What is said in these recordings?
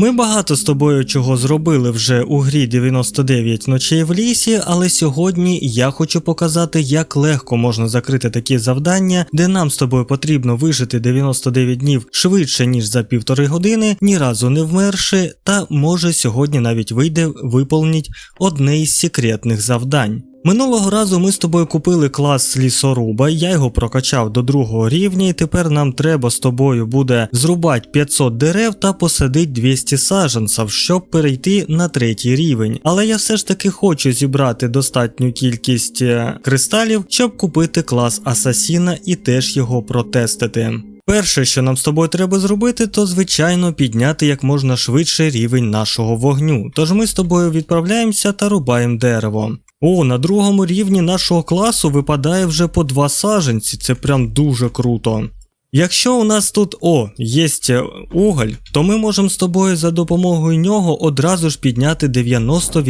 Ми багато з тобою чого зробили вже у грі 99 ночей в лісі, але сьогодні я хочу показати, як легко можна закрити такі завдання, де нам з тобою потрібно вижити 99 днів швидше, ніж за півтори години, ні разу не вмерши, та може сьогодні навіть вийде виповніть одне із секретних завдань. Минулого разу ми з тобою купили клас лісоруба, я його прокачав до другого рівня, і тепер нам треба з тобою буде зрубати 500 дерев та посадити 200 саджанців, щоб перейти на третій рівень. Але я все ж таки хочу зібрати достатню кількість е, кристалів, щоб купити клас асасіна і теж його протестити. Перше, що нам з тобою треба зробити, то звичайно підняти як можна швидше рівень нашого вогню. Тож ми з тобою відправляємося та рубаємо дерево. О, на другому рівні нашого класу випадає вже по два саженці, це прям дуже круто. Якщо у нас тут о, є уголь, то ми можемо з тобою за допомогою нього одразу ж підняти 90%,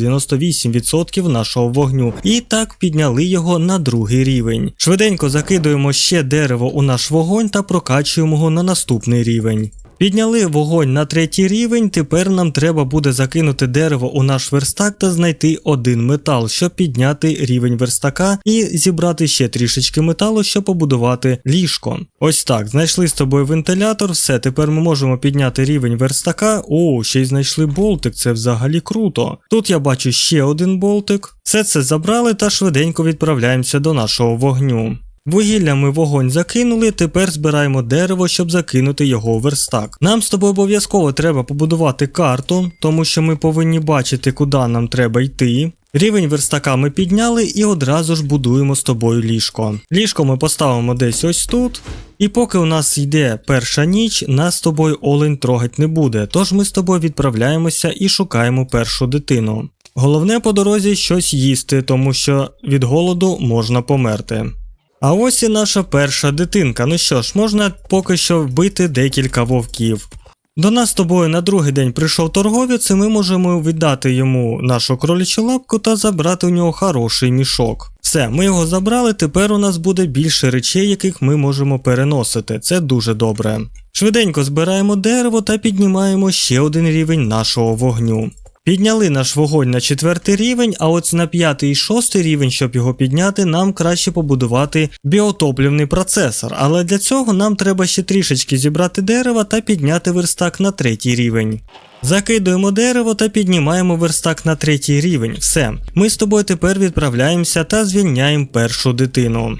98% нашого вогню. І так підняли його на другий рівень. Швиденько закидуємо ще дерево у наш вогонь та прокачуємо його на наступний рівень. Підняли вогонь на третій рівень, тепер нам треба буде закинути дерево у наш верстак та знайти один метал, щоб підняти рівень верстака і зібрати ще трішечки металу, щоб побудувати ліжко. Ось так, знайшли з тобою вентилятор, все, тепер ми можемо підняти рівень верстака. О, ще й знайшли болтик, це взагалі круто. Тут я бачу ще один болтик. Все це забрали та швиденько відправляємося до нашого вогню. Вугілля ми вогонь закинули, тепер збираємо дерево, щоб закинути його у верстак. Нам з тобою обов'язково треба побудувати карту, тому що ми повинні бачити, куди нам треба йти. Рівень верстака ми підняли і одразу ж будуємо з тобою ліжко. Ліжко ми поставимо десь ось тут. І поки у нас йде перша ніч, нас з тобою олень трогать не буде, тож ми з тобою відправляємося і шукаємо першу дитину. Головне по дорозі щось їсти, тому що від голоду можна померти. А ось і наша перша дитинка. Ну що ж, можна поки що вбити декілька вовків. До нас з тобою на другий день прийшов торговець, і ми можемо віддати йому нашу кролячу лапку та забрати у нього хороший мішок. Все, ми його забрали, тепер у нас буде більше речей, яких ми можемо переносити. Це дуже добре. Швиденько збираємо дерево та піднімаємо ще один рівень нашого вогню. Підняли наш вогонь на четвертий рівень, а от на п'ятий і шостий рівень, щоб його підняти, нам краще побудувати біотоплівний процесор. Але для цього нам треба ще трішечки зібрати дерева та підняти верстак на третій рівень. Закидуємо дерево та піднімаємо верстак на третій рівень. Все, ми з тобою тепер відправляємося та звільняємо першу дитину.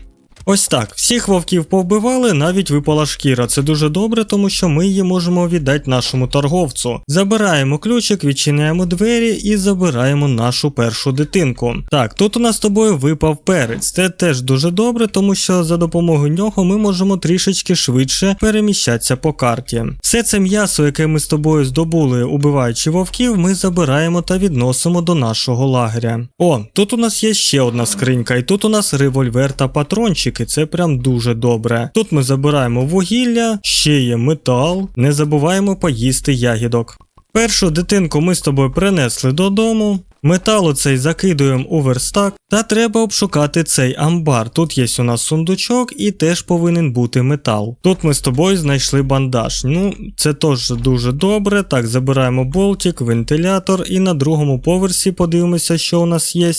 Ось так, всіх вовків повбивали, навіть випала шкіра. Це дуже добре, тому що ми її можемо віддати нашому торговцю. Забираємо ключик, відчиняємо двері і забираємо нашу першу дитинку. Так, тут у нас з тобою випав перець. Це теж дуже добре, тому що за допомогою нього ми можемо трішечки швидше переміщатися по карті. Все це м'ясо, яке ми з тобою здобули, убиваючи вовків, ми забираємо та відносимо до нашого лагеря. О, тут у нас є ще одна скринька, і тут у нас револьвер та патрончик навики, це прям дуже добре. Тут ми забираємо вугілля, ще є метал, не забуваємо поїсти ягідок. Першу дитинку ми з тобою принесли додому. Метал оцей закидуємо у верстак, та треба обшукати цей амбар. Тут є у нас сундучок і теж повинен бути метал. Тут ми з тобою знайшли бандаж. Ну, це теж дуже добре. Так, забираємо болтик, вентилятор, і на другому поверсі подивимося, що у нас є.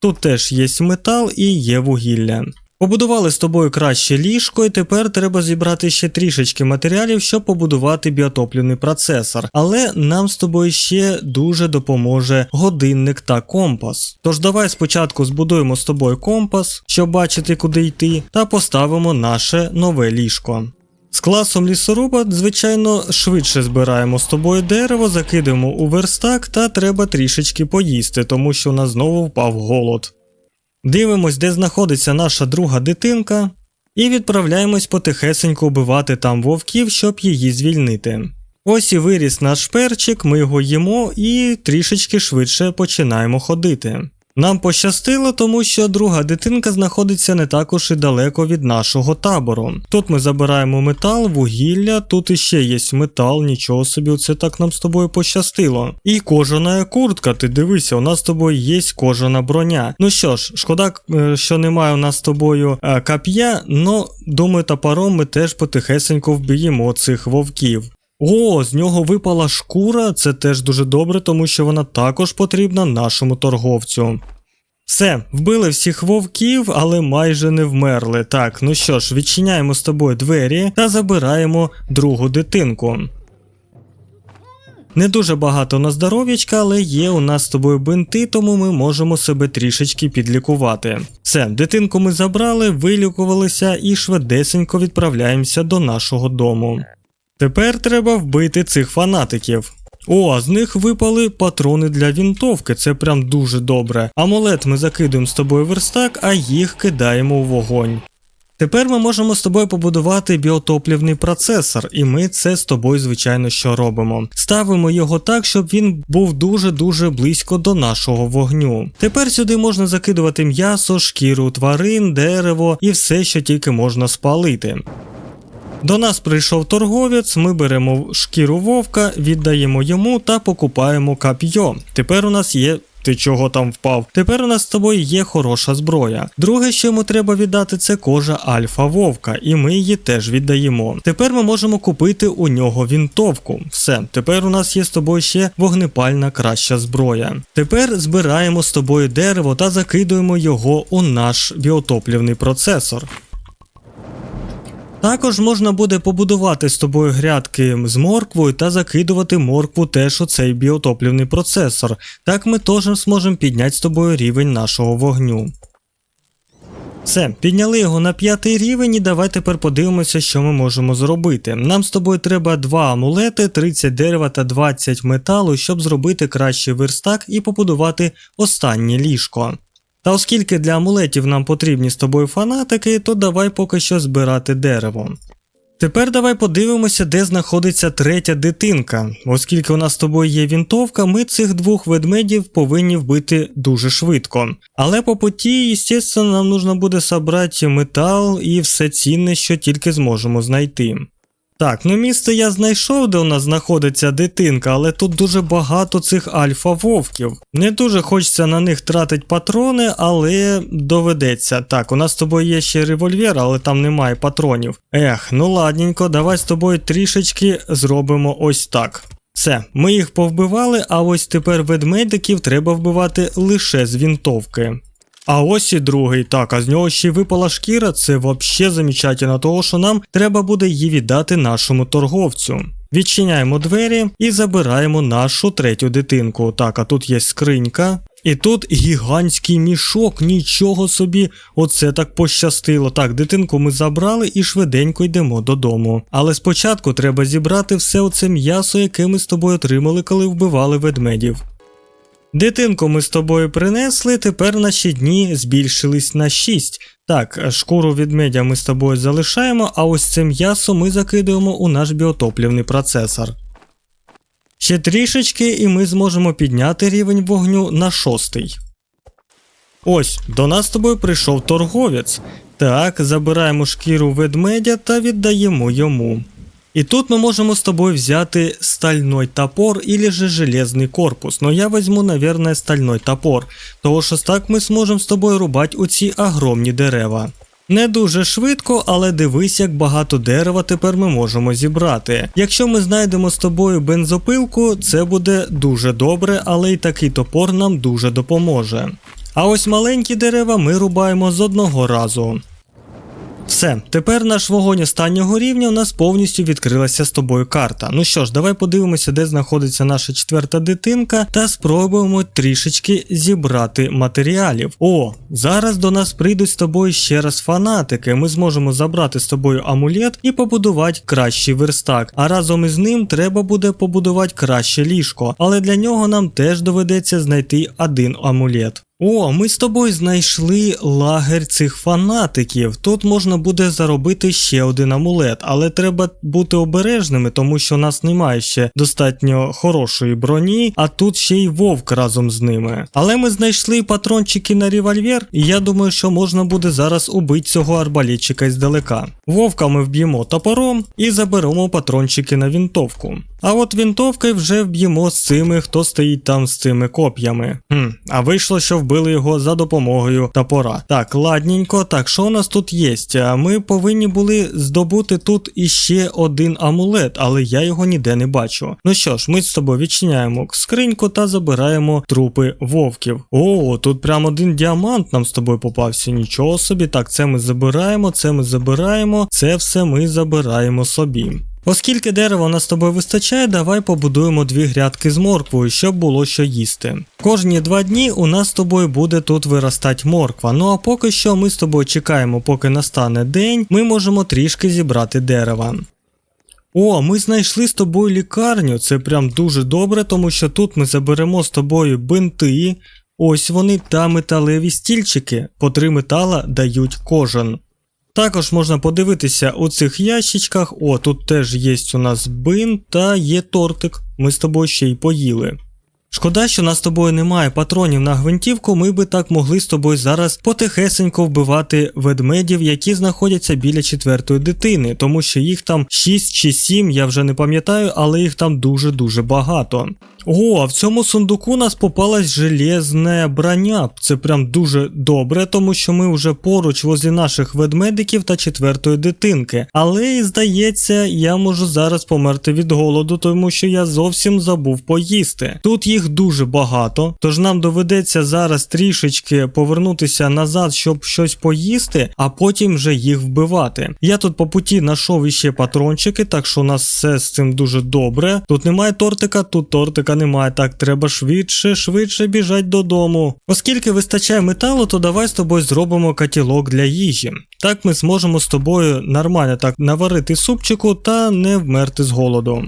Тут теж є метал і є вугілля. Побудували з тобою краще ліжко, і тепер треба зібрати ще трішечки матеріалів, щоб побудувати біотоплівний процесор. Але нам з тобою ще дуже допоможе годинник та компас. Тож давай спочатку збудуємо з тобою компас, щоб бачити, куди йти, та поставимо наше нове ліжко. З класом лісоруба, звичайно, швидше збираємо з тобою дерево, закидуємо у верстак та треба трішечки поїсти, тому що у нас знову впав голод. Дивимось, де знаходиться наша друга дитинка, і відправляємось потихесенько вбивати там вовків, щоб її звільнити. Ось і виріс наш перчик, ми його їмо і трішечки швидше починаємо ходити. Нам пощастило, тому що друга дитинка знаходиться не також і далеко від нашого табору. Тут ми забираємо метал, вугілля, тут іще є метал, нічого собі, це так нам з тобою пощастило. І кожана куртка, ти дивися, у нас з тобою є кожана броня. Ну що ж, шкода, е, що немає у нас з тобою е, кап'я, но думаю, топором ми теж потихесенько вб'ємо цих вовків. О, з нього випала шкура, це теж дуже добре, тому що вона також потрібна нашому торговцю. Все, вбили всіх вовків, але майже не вмерли. Так, ну що ж, відчиняємо з тобою двері та забираємо другу дитинку. Не дуже багато на здоров'ячка, але є у нас з тобою бинти, тому ми можемо себе трішечки підлікувати. Все, дитинку ми забрали, вилікувалися і швидесенько відправляємося до нашого дому. Тепер треба вбити цих фанатиків. О, а з них випали патрони для вінтовки, це прям дуже добре. Амулет ми закидуємо з тобою верстак, а їх кидаємо у вогонь. Тепер ми можемо з тобою побудувати біотоплівний процесор, і ми це з тобою, звичайно, що робимо. Ставимо його так, щоб він був дуже-дуже близько до нашого вогню. Тепер сюди можна закидувати м'ясо, шкіру тварин, дерево і все, що тільки можна спалити. До нас прийшов торговець, ми беремо шкіру вовка, віддаємо йому та покупаємо кап'йо. Тепер у нас є. Ти чого там впав? Тепер у нас з тобою є хороша зброя. Друге, що йому треба віддати, це кожа альфа вовка, і ми її теж віддаємо. Тепер ми можемо купити у нього вінтовку. Все, тепер у нас є з тобою ще вогнепальна краща зброя. Тепер збираємо з тобою дерево та закидуємо його у наш біотоплівний процесор. Також можна буде побудувати з тобою грядки з морквою та закидувати моркву теж у цей біотоплівний процесор. Так ми теж зможемо підняти з тобою рівень нашого вогню. Все, підняли його на п'ятий рівень, і давай тепер подивимося, що ми можемо зробити. Нам з тобою треба два амулети, 30 дерева та 20 металу, щоб зробити кращий верстак і побудувати останнє ліжко. Та оскільки для амулетів нам потрібні з тобою фанатики, то давай поки що збирати дерево. Тепер давай подивимося, де знаходиться третя дитинка. Оскільки у нас з тобою є вінтовка, ми цих двох ведмедів повинні вбити дуже швидко. Але по путі, звісно, нам нужно буде собрати метал і все цінне, що тільки зможемо знайти. Так, ну місце я знайшов, де у нас знаходиться дитинка, але тут дуже багато цих альфа-вовків. Не дуже хочеться на них тратити патрони, але доведеться. Так, у нас з тобою є ще револьвер, але там немає патронів. Ех, ну ладненько, давай з тобою трішечки зробимо ось так. Все, ми їх повбивали, а ось тепер ведмедиків треба вбивати лише з вінтовки. А ось і другий. Так, а з нього ще й випала шкіра, це вообще замечательно, того що нам треба буде її віддати нашому торговцю. Відчиняємо двері і забираємо нашу третю дитинку. Так, а тут є скринька. І тут гігантський мішок, нічого собі, оце так пощастило. Так, дитинку ми забрали і швиденько йдемо додому. Але спочатку треба зібрати все оце м'ясо, яке ми з тобою отримали, коли вбивали ведмедів. Дитинку ми з тобою принесли, тепер наші дні збільшились на 6. Так, шкуру ведмедя ми з тобою залишаємо, а ось це м'ясо ми закидуємо у наш біотоплівний процесор. Ще трішечки, і ми зможемо підняти рівень вогню на шостий. Ось, до нас з тобою прийшов торговець. Так, забираємо шкіру ведмедя та віддаємо йому. І тут ми можемо з тобою взяти стальной топор или же железний корпус. Но я візьму, наверное, стальной топор, того що так ми зможемо з тобою рубати у ці огромні дерева. Не дуже швидко, але дивись, як багато дерева тепер ми можемо зібрати. Якщо ми знайдемо з тобою бензопилку, це буде дуже добре, але і такий топор нам дуже допоможе. А ось маленькі дерева ми рубаємо з одного разу. Все, тепер наш вогонь останнього рівня у нас повністю відкрилася з тобою карта. Ну що ж, давай подивимося, де знаходиться наша четверта дитинка, та спробуємо трішечки зібрати матеріалів. О, зараз до нас прийдуть з тобою ще раз фанатики. Ми зможемо забрати з тобою амулет і побудувати кращий верстак. А разом із ним треба буде побудувати краще ліжко. Але для нього нам теж доведеться знайти один амулет. О, ми з тобою знайшли лагерь цих фанатиків. Тут можна буде заробити ще один амулет, але треба бути обережними, тому що у нас немає ще достатньо хорошої броні, а тут ще й вовк разом з ними. Але ми знайшли патрончики на револьвер, і я думаю, що можна буде зараз убити цього арбалетчика здалека. Вовка ми вб'ємо топором і заберемо патрончики на вінтовку. А от вінтовки вже вб'ємо з цими, хто стоїть там з цими коп'ями. Хм, а вийшло, що вбили його за допомогою топора. Так, ладненько, так, що у нас тут є? Ми повинні були здобути тут іще один амулет, але я його ніде не бачу. Ну що ж, ми з тобою відчиняємо скриньку та забираємо трупи вовків. О, тут прям один діамант нам з тобою попався. Нічого собі. Так, це ми забираємо, це ми забираємо, це все ми забираємо собі. Оскільки дерева нас з тобою вистачає, давай побудуємо дві грядки з морквою, щоб було що їсти. Кожні два дні у нас з тобою буде тут виростати морква. Ну а поки що ми з тобою чекаємо, поки настане день, ми можемо трішки зібрати дерева. О, ми знайшли з тобою лікарню. Це прям дуже добре, тому що тут ми заберемо з тобою бинти. Ось вони та металеві стільчики. По три метала дають кожен. Також можна подивитися у цих ящичках. О, тут теж є у нас бин та є тортик. Ми з тобою ще й поїли. Шкода, що нас з тобою немає патронів на гвинтівку, ми би так могли з тобою зараз потихесенько вбивати ведмедів, які знаходяться біля четвертої дитини, тому що їх там 6 чи 7, я вже не пам'ятаю, але їх там дуже-дуже багато. О, а в цьому сундуку у нас попалась железне броня. Це прям дуже добре, тому що ми вже поруч возле наших ведмедиків та четвертої дитинки. Але здається, я можу зараз померти від голоду, тому що я зовсім забув поїсти. Тут їх дуже багато, тож нам доведеться зараз трішечки повернутися назад, щоб щось поїсти, а потім вже їх вбивати. Я тут по путі знайшов іще патрончики, так що у нас все з цим дуже добре. Тут немає тортика, тут тортика немає. Так, треба швидше, швидше біжать додому. Оскільки вистачає металу, то давай з тобою зробимо котілок для їжі. Так ми зможемо з тобою нормально так наварити супчику та не вмерти з голоду.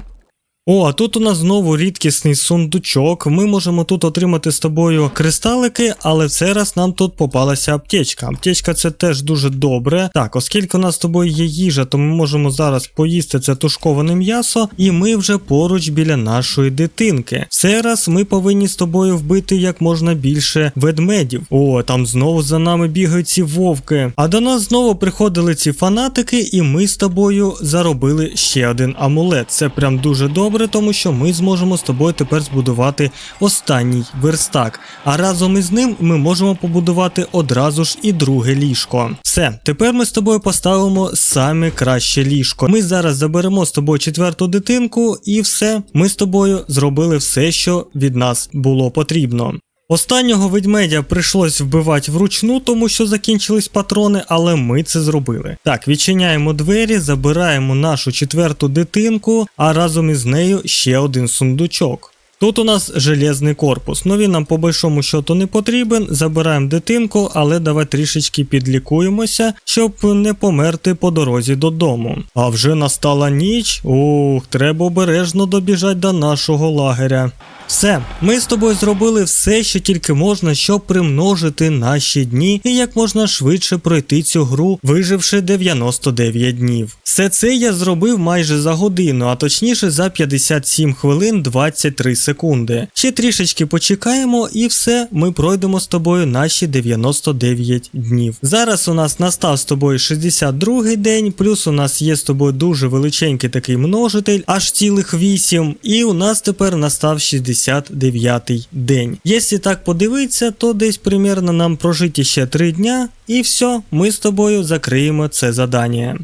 О, а тут у нас знову рідкісний сундучок. Ми можемо тут отримати з тобою кристалики, але в цей раз нам тут попалася аптечка. Аптечка це теж дуже добре. Так, оскільки у нас з тобою є їжа, то ми можемо зараз поїсти це тушковане м'ясо, і ми вже поруч біля нашої дитинки. В цей раз ми повинні з тобою вбити як можна більше ведмедів. О, там знову за нами бігають ці вовки. А до нас знову приходили ці фанатики, і ми з тобою заробили ще один амулет. Це прям дуже добре тому що ми зможемо з тобою тепер збудувати останній верстак. А разом із ним ми можемо побудувати одразу ж і друге ліжко. Все, тепер ми з тобою поставимо саме краще ліжко. Ми зараз заберемо з тобою четверту дитинку, і все, ми з тобою зробили все, що від нас було потрібно. Останнього ведмедя прийшлось вбивати вручну, тому що закінчились патрони, але ми це зробили. Так, відчиняємо двері, забираємо нашу четверту дитинку, а разом із нею ще один сундучок. Тут у нас железний корпус, ну нам по большому счету не потрібен. Забираємо дитинку, але давай трішечки підлікуємося, щоб не померти по дорозі додому. А вже настала ніч. Ух, треба обережно добіжати до нашого лагеря. Все, ми з тобою зробили все, що тільки можна, щоб примножити наші дні і як можна швидше пройти цю гру, виживши 99 днів. Все це я зробив майже за годину, а точніше за 57 хвилин 23 секунди. Ще трішечки почекаємо, і все, ми пройдемо з тобою наші 99 днів. Зараз у нас настав з тобою 62 день, плюс у нас є з тобою дуже величенький такий множитель, аж цілих 8, і у нас тепер настав 60. 69 день. Якщо так подивитися, то десь примерно нам прожити ще 3 дня, і все, ми з тобою закриємо це задання.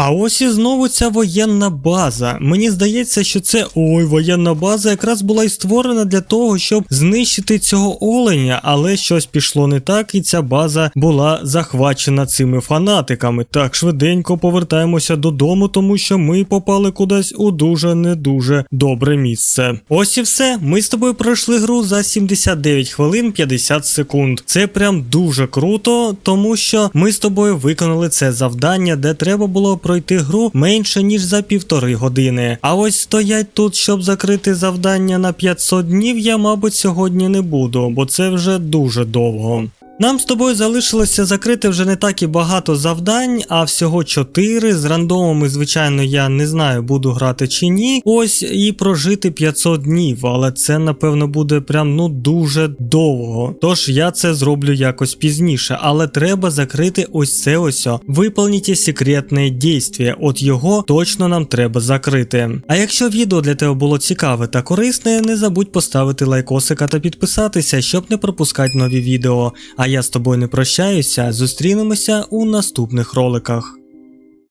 А ось і знову ця воєнна база. Мені здається, що це ой, воєнна база якраз була і створена для того, щоб знищити цього оленя, але щось пішло не так, і ця база була захвачена цими фанатиками. Так швиденько повертаємося додому, тому що ми попали кудись у дуже не дуже добре місце. Ось і все. Ми з тобою пройшли гру за 79 хвилин 50 секунд. Це прям дуже круто, тому що ми з тобою виконали це завдання, де треба було пройти гру менше ніж за півтори години. А ось стоять тут, щоб закрити завдання на 500 днів, я, мабуть, сьогодні не буду, бо це вже дуже довго. Нам з тобою залишилося закрити вже не так і багато завдань, а всього 4. З рандомами, звичайно, я не знаю, буду грати чи ні. Ось і прожити 500 днів, але це напевно буде прям ну дуже довго. Тож я це зроблю якось пізніше, але треба закрити ось це ось. Виповніть секретне дійствие. От його точно нам треба закрити. А якщо відео для тебе було цікаве та корисне, не забудь поставити лайкосика та підписатися, щоб не пропускати нові відео. А я з тобою не прощаюся, зустрінемося у наступних роликах.